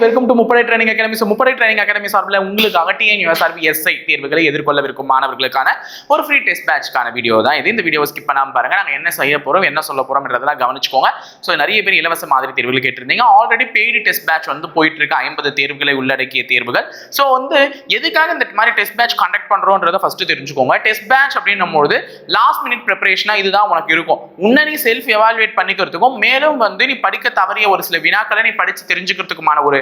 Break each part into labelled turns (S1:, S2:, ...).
S1: To Muppadai training academy so Muppadai training academy சார்பில் உங்களுக்காக TNUSRB SI தேர்வுகளை எதிர்கொள்ளவிருக்கும் மாணவர்களுக்கான ஒரு ஃப்ரீ டெஸ்ட் பேட்ச்க்கான வீடியோ தான் இது. இந்த வீடியோ ஸ்கிப் பண்ணாமல் பாருங்க. நாங்கள் என்ன செய்ய போகிறோம் என்ன சொல்ல போறோம்ன்றதெல்லாம் கவனிச்சுக்கோங்க. ஸோ நிறைய பேர் இலவச மாதிரி தேர்வுகள் கேட்டிருந்தீங்க. ஆல்ரெடி பெய்டு டெஸ்ட் பேட்ச் வந்து போயிட்டு இருக்கு. ஐம்பது தேர்வுகளை உள்ளடக்கிய தேர்வுகள். ஸோ வந்து எதுக்காக இந்த மாதிரி டெஸ்ட் பேட்ச் கண்டக்ட் பண்ணுறோன்றதை ஃபஸ்ட்டு தெரிஞ்சுக்கோங்க. டெஸ்ட் பேட்ச் அப்படின்னும் போது லாஸ்ட் மினிட் ப்ரிப்பரேஷனாக இதுதான் உனக்கு இருக்கும். உன்னை நீ செல்ஃப் எவாலுவேட் பண்ணிக்கிறதுக்கும் மேலும் வந்து நீ படிக்க தவறிய ஒரு சில வினாக்களை நீ படித்து தெரிஞ்சுக்கிறதுக்குமான ஒரு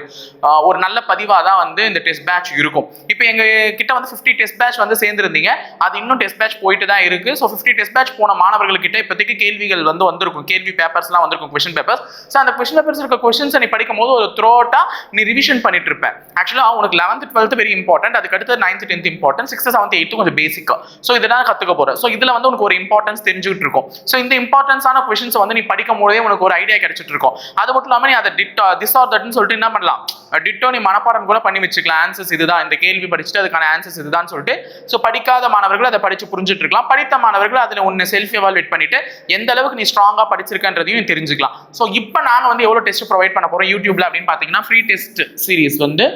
S1: ஒரு நல்ல பதிவாக தான் வந்து இந்த டெஸ்ட் பேட்ச் இருக்கும். இப்போ எங்க கிட்ட வந்து 50 டெஸ்ட் பேட்ச் வந்து சேர்ந்துருந்தீங்க. அது இன்னும் டெஸ்ட் பேட்ச் போயிட்டு தான் இருக்குது ஸோ 50 டெஸ்ட் பேட்ச் போன மாணவர்கள்கிட்ட இப்போதைக்கு கேள்விகள் வந்து வந்திருக்கும். கேள்வி பேப்பர்ஸ்லாம் வந்திருக்கும் கொஷின் பேப்பர்ஸ் ஸோ அந்த கொஷின் பேப்பர்ஸ் இருக்க கொஷின்ஸை நீ படிக்கும் போது ஒரு த்ரோட்டா நீ ரிவிஷன் பண்ணிட்டு இருப்பேன் ஆக்சுவலாக உனக்கு லெவன்த் டுவெல்த் வெரி இம்பார்ட்டன்ட் அதுக்கு அடுத்து ninth tenth important sixth seventh eighth கொஞ்சம் பேசிக் ஸோ இதெல்லாம் கற்றுக்க போகிறேன் ஸோ இதில் வந்து உனக்கு ஒரு இம்பார்ட்டன்ஸ் தெரிஞ்சுக்கிட்டு இருக்கும். ஸோ இந்த இம்பார்ட்டன்ஸான கொஷின்ஸ் வந்து நீ படிக்கும் போதே உனக்கு ஒரு ஐடியா கிடைச்சிட்டு இருக்கும். அது மட்டும் இல்லாமல் நீ அதை டிட் திஸ் ஆர் தட்னு சொல்லிட்டு என்ன பண்ணலாம்? டிட்டோ நீ மனப்பாடம் கூட பண்ணி வச்சுக்கலாம். ஆன்சர்ஸ் இதுதான். இந்த கேள்வி படிச்சுட்டு அதுக்கான ஆன்சர்ஸ் இதுதான் சொல்லிட்டு. ஸோ படிக்காத மாணவர்கள் அதை படிச்சு புரிஞ்சுட்டு இருக்கலாம். படித்த மாணவர்கள் அதில் உன்னை செல்ஃப் எவால்வேட் பண்ணிட்டு எந்த அளவுக்கு நீ ஸ்ட்ராங்காக படிச்சிருக்கன்றதையும் நீ தெரிஞ்சுக்கலாம். ஸோ இப்போ நாங்கள் வந்து எவ்வளோ டெஸ்ட் ப்ரொவைட் பண்ண போகிறோம் யூடியூப்ல அப்படின்னு பார்த்தீங்கன்னா ஃப்ரீ டெஸ்ட் சீரிஸ் வந்து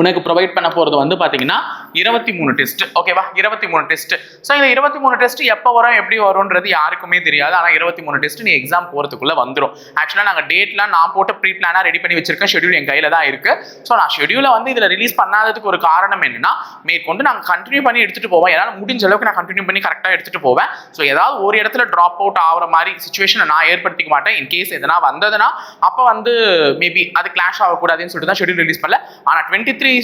S1: உனக்கு ப்ரொவைட் பண்ண போகிறது வந்து பார்த்தீங்கன்னா இருபத்தி மூணு டெஸ்ட் ஓகேவா இருபத்தி மூணு டெஸ்ட் ஸோ இந்த இருபத்தி மூணு டெஸ்ட் எப்போ வரும் எப்படி வரும்ன்றது யாருக்குமே தெரியாது. ஆனால் இருபத்தி மூணு டெஸ்ட் நீ எக்ஸாம் போகிறதுக்குள்ளே வந்துடும் ஆக்சுவலாக நாங்கள் டேட்லாம் நான் போட்டு ப்ரீ பிளானாக ரெடி பண்ணி வச்சிருக்கேன். ஷெடியூல் என் கையில் தான் இருக்கு. ஸோ நான் ஷெடியூலை வந்து இதில் ரிலீஸ் பண்ணாததுக்கு ஒரு காரணம் என்னன்னா மேற்கொண்டு நாங்கள் கண்டினியூ பண்ணி எடுத்துகிட்டு போவோம். என்னால் முடிஞ்ச அளவுக்கு நான் கண்டினியூ பண்ணி கரெக்டாக எடுத்துகிட்டு போவேன். ஸோ ஏதாவது ஒரு இடத்துல ட்ராப் அவுட் ஆகிற மாதிரி சுச்சுவேஷனை நான் ஏற்படுத்திக்க மாட்டேன். இன் கேஸ் எதனா வந்ததுன்னா அப்போ வந்து மேபி அது கிளாஷ் ஆகக்கூடாதுன்னு சொல்லிட்டு தான் ஷெடியூல் ரிலீஸ் பண்ணல. ஆனால் டுவெண்ட்டி த்ரீ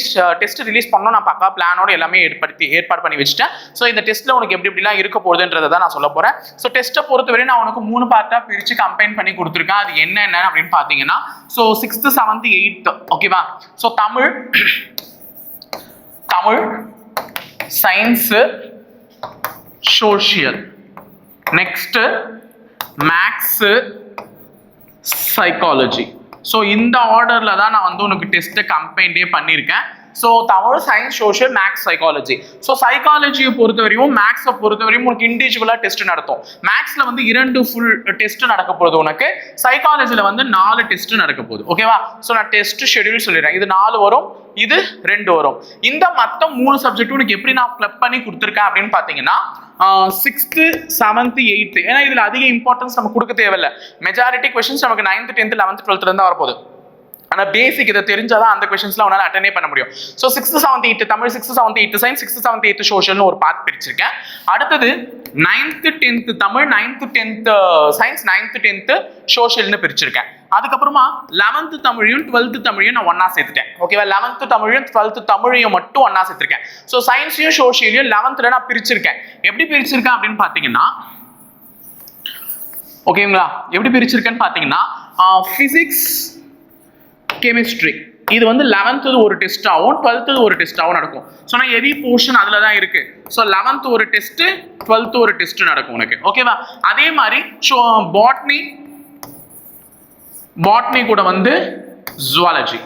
S1: டெஸ்ட் ரிலீஸ் பண்ணோம் நான் பக்கா பிளானோட எல்லாமே ஏற்படுத்தி ஏற்பாடு பண்ணி வச்சுட்டேன். ஸோ இந்த டெஸ்ட்டில் உனக்கு எப்படி எப்படிலாம் இருக்க போகுதுன்றதை தான் நான் சொல்ல போகிறேன் ஸோ டெஸ்ட்டை பொறுத்தவரை நான் உனக்கு மூணு பார்ட்டாக பிரித்து கம்பைன் பண்ணி கொடுத்துருக்கேன். அது என்னென்ன அப்படின்னு பார்த்தீங்கன்னா ஸோ சிக்ஸ்த்து செவன்த்து எயித்து ஓகேவா so Tamil Tamil science social next maths psychology so இந்த ஆர்டரில் தான் நான் வந்து உனக்கு டெஸ்ட்டை கம்பைன்டே பண்ணியிருக்கேன். So Tamil science social maths psychology so சைக்காலஜியை பொறுத்தவரையும் மேக்ஸை பொறுத்தவரையும் உனக்கு இண்டிவிஜுவலாக டெஸ்ட் நடத்தும். மேக்ஸில் வந்து இரண்டு ஃபுல் டெஸ்ட் நடக்க போகுது உனக்கு. சைக்காலஜியில் வந்து நாலு டெஸ்ட் நடக்க போகுது. ஓகேவா ஸோ நான் டெஸ்ட் ஷெடியூல் சொல்லிடுறேன். இது நாலு வரும் இது ரெண்டு வரும். இந்த மற்ற மூணு சப்ஜெக்ட் உனக்கு எப்படி நான் கிளப் பண்ணி கொடுத்துருக்கேன் அப்படின்னு பார்த்தீங்கன்னா சிக்ஸ்த்து செவன்த்து எயித்து ஏன்னா இதில் அதிக இம்பார்ட்டன்ஸ் நம்ம கொடுக்க தேவையில்ல. மெஜாரிட்டி கொஷின்ஸ் நமக்கு நைன்த்து டென்த்து லெவன்த் டுவெல்த்துலேருந்து வரப்போகுது. ஆனால் பேசிக் இதை தெரிஞ்சாதான் அந்த கொஷின்ஸ்லாம் உன்னால் அட்டனே பண்ண முடியும். So sixth seventh eight Tamil sixth seventh eight science sixth seventh eight சோஷியல்னு ஒரு பார்ட் பிரிச்சிருக்கேன். அடுத்தது ninth tenth Tamil ninth tenth science ninth tenth சோஷியல்னு பிரிச்சிருக்கேன். அதுக்கப்புறமா லெவன்த்து தமிழையும் டுவெல்த்து தமிழையும் நான் ஒன்னா சேர்த்துட்டேன். ஓகேவா லெவன்த்து தமிழையும் டுவெல்த்து தமிழையும் மட்டும் ஒன்னா சேர்த்திருக்கேன். ஸோ சயின்ஸையும் சோஷியலையும் லெவன்த்தில் நான் பிரிச்சிருக்கேன். எப்படி பிரிச்சிருக்கேன் அப்படின்னு பார்த்தீங்கன்னா ஓகேங்களா எப்படி பிரிச்சிருக்கேன்னு பார்த்தீங்கன்னா ஃபிசிக்ஸ் கெமிஸ்ட்ரி இது வந்து லெவன்த்து ஒரு டெஸ்ட்டாகவும் டுவெல்த்து ஒரு டெஸ்ட்டாகவும் நடக்கும். ஸோ நான் ஹெவி போர்ஷன் அதில் தான் இருக்குது ஸோ லெவன்த் ஒரு டெஸ்ட்டு டுவெல்த்து ஒரு டெஸ்ட் நடக்கும் உனக்கு. ஓகேவா அதே மாதிரி ஸோ பாட்னி பாட்னி கூட வந்து ஜுவாலஜி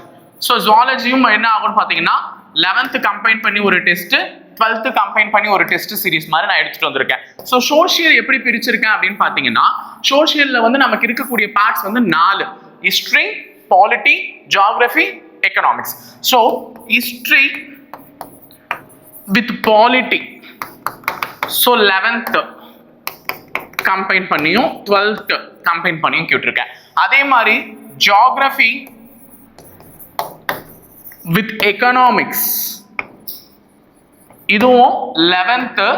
S1: ஸோ ஜுவாலஜியும் என்ன ஆகும்னு பார்த்தீங்கன்னா லெவன்த்து கம்பைன் பண்ணி ஒரு டெஸ்ட்டு டுவெல்த்து கம்பைன் பண்ணி ஒரு டெஸ்ட் சீரிஸ் மாதிரி நான் எடுத்துட்டு வந்திருக்கேன். ஸோ சோஷியல் எப்படி பிரிச்சிருக்கேன் அப்படின்னு பார்த்தீங்கன்னா சோஷியலில் வந்து நமக்கு இருக்கக்கூடிய பார்ட்ஸ் வந்து நாலு. History polity geography economics so history with polity so eleventh combine பண்ணியும். டுவெல்த் கம்பைன் பண்ணியும் கேட்டிருக்கேன். அதே மாதிரி ஜியாகிரபி வித் எக்கனாமிக்ஸ் இதுவும் லெவன்த்து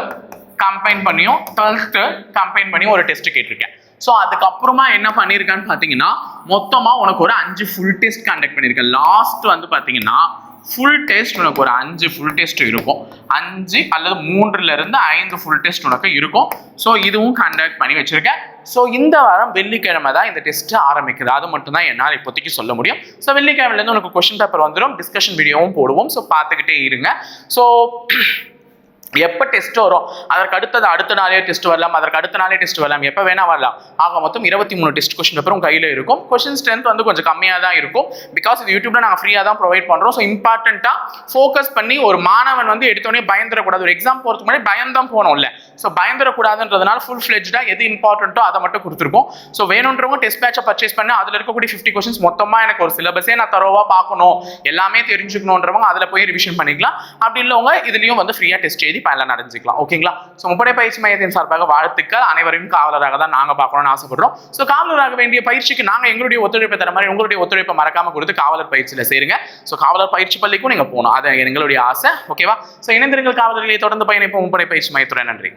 S1: கம்பைன் பண்ணியும் டுவெல்த்து கம்பைன் பண்ணி ஒரு டெஸ்ட் கேட்டிருக்கேன். ஸோ அதுக்கப்புறமா என்ன பண்ணியிருக்கான்னு பார்த்தீங்கன்னா மொத்தமாக உனக்கு ஒரு அஞ்சு ஃபுல் டெஸ்ட் கண்டக்ட் பண்ணியிருக்கேன் லாஸ்ட் வந்து பார்த்தீங்கன்னா ஃபுல் டெஸ்ட் உனக்கு ஒரு அஞ்சு ஃபுல் டெஸ்ட் இருக்கும். அஞ்சு அல்லது மூன்றுல இருந்து ஐந்து ஃபுல் டெஸ்ட் உனக்கு இருக்கும். ஸோ இதுவும் கண்டக்ட் பண்ணி வச்சிருக்கேன். ஸோ இந்த வாரம் வெள்ளிக்கிழமை தான் இந்த டெஸ்ட் ஆரம்பிக்குது. அது மட்டும் தான் என்னால் இப்போதைக்கு சொல்ல முடியும். ஸோ வெள்ளிக்கிழமைலேருந்து உனக்கு கொஸ்டின் பேப்பர் வந்துடும். டிஸ்கஷன் வீடியோவும் போடுவோம். ஸோ பார்த்துக்கிட்டே இருங்க. ஸோ எப்போ டெஸ்ட் வரும்? அதற்கு அடுத்தது அடுத்த நாளே டெஸ்ட் வரலாம் அதற்கு அடுத்த நாளே டெஸ்ட் வரலாம் எப்போ வேணா வரலாம். ஆக மொத்தம் இருபத்தி மூணு டெஸ்ட் கொஸ்டின் பேப்பரும் கையில் இருக்கும். கொஸ்டின் ஸ்ட்ரென்த் வந்து கொஞ்சம் கம்மியாக தான் இருக்கும். பிகாஸ் இது யூடியூப்ல நாங்கள் ஃப்ரீயாக தான் ப்ரொவைட் பண்ணுறோம் ஸோ இம்பார்ட்டண்ட்டாக ஃபோக்கஸ் பண்ணி ஒரு மாணவன் வந்து எடுத்தோடனே பயந்துடக்கூடாது ஒரு எக்ஸாம் போகிறதுக்கு முன்னாடி பயம் தான் போகணும்ல. ஸோ பயந்துடக்கூடாதுன்றதுனால ஃபுல் ஃபிளெஜ்டாக எது இம்பார்ட்டண்ட்டோ அதை மட்டும் கொடுத்துருக்கோம். ஸோ வேணுன்றவங்க டெஸ்ட் பேட்சை பர்ச்சேஸ் பண்ணி அதில் இருக்கக்கூடிய ஃபிஃப்டி கொஸ்டின்ஸ் மொத்தமாக எனக்கு ஒரு சிலபஸே நான் தரோவாக பார்க்கணும். எல்லாமே தெரிஞ்சுக்கணுன்றவங்க அதில் போய் ரிவிஷன் பண்ணிக்கலாம். அப்படி இல்லவங்க இதுலையும் வந்து ஃப்ரீயாக டெஸ்ட் எழுதி பயனில் நடந்துக்கலாம் ஓகேங்களா? ஸோ முப்படை பயிற்சி மையத்தின் சார்பாக வாழ்த்துக்கள். அனைவரையும் காவலராக தான் நாங்கள் பார்க்கணும்னு ஆசைப்படுறோம். ஸோ காவலராக வேண்டிய பயிற்சிக்கு நாங்கள் எங்களுடைய ஒத்துழைப்பை தர மாதிரி உங்களுடைய ஒத்துழைப்பை மறக்காம கொடுத்து காவலர் பயிற்சியில் சேருங்க. ஸோ காவலர் பயிற்சி பள்ளிக்கும் நீங்கள் போகணும். அது எங்களுடைய ஆசை. ஓகேவா? ஸோ இணைந்திருங்கள் காவலர்களை. தொடர்ந்து பயணிப்போம் முப்படை பயிற்சி மையத்துடன். நன்றி.